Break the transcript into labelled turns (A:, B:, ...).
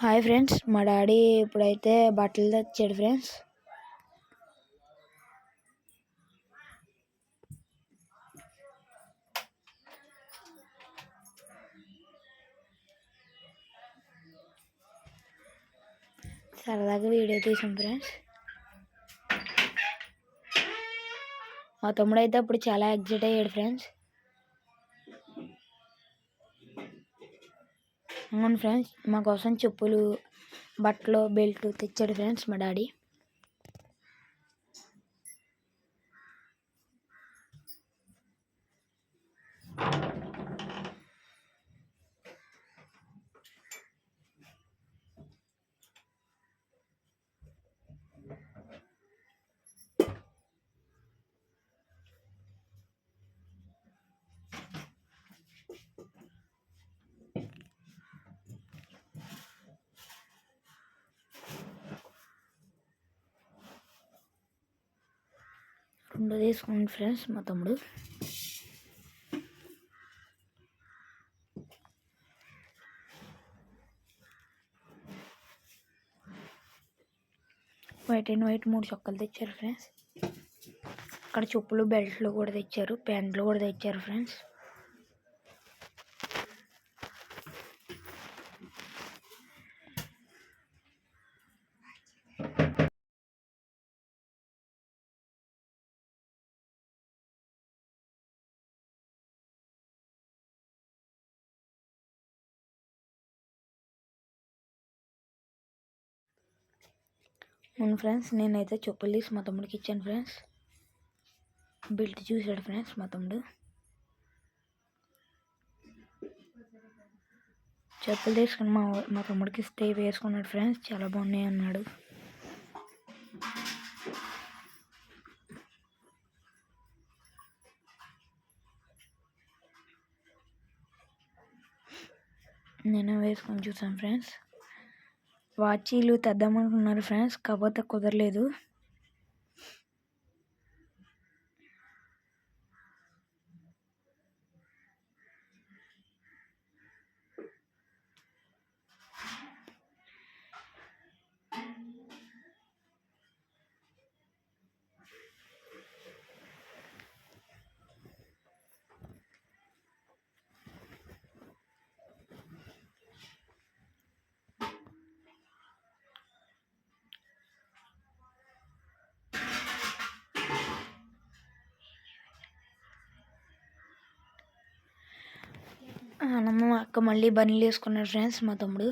A: Hi friends మా daddy ఇప్పుడైతే బట్టలు తెచ్చాడు ఫ్రెండ్స్ సరదాగా వీడియో తీసాం ఫ్రెండ్స్ మా తమ్ముడు అయితే అప్పుడు చాలా ఎగ్జైట్ అయ్యాడు ఫ్రెండ్స్ అవును ఫ్రెండ్స్ మా కోసం చెప్పులు బట్టలు బెల్ట్ తెచ్చాడు ఫ్రెండ్స్ మా డాడీ. రెండు తీసుకోండి ఫ్రెండ్స్ మా తమ్ముడు. వైట్ అండ్ వైట్ మూడు చొక్కలు తెచ్చారు ఫ్రెండ్స్. అక్కడ చెప్పులు బెల్ట్లు కూడా తెచ్చారు ప్యాంట్లు కూడా తెచ్చారు ఫ్రెండ్స్. అవును ఫ్రెండ్స్ నేనైతే చెప్పులు తీసి మా తమ్ముడికి ఇచ్చాను ఫ్రెండ్స్. బెల్ట్ చూశాడు ఫ్రెండ్స్ మా తమ్ముడు. చెప్పులు తీసుకుని మా మా తమ్ముడికి స్టే వేసుకున్నాడు ఫ్రెండ్స్. చాలా బాగున్నాయి అన్నాడు. నేను వేసుకొని చూసాను ఫ్రెండ్స్. వాచీలు తెద్దామనుకున్నారు ఫ్రెండ్స్ కాకపోతే కుదరలేదు. ఆనందం అక్క మళ్ళీ బనీలు వేసుకున్నాడు ఫ్రెండ్స్ మా తమ్ముడు.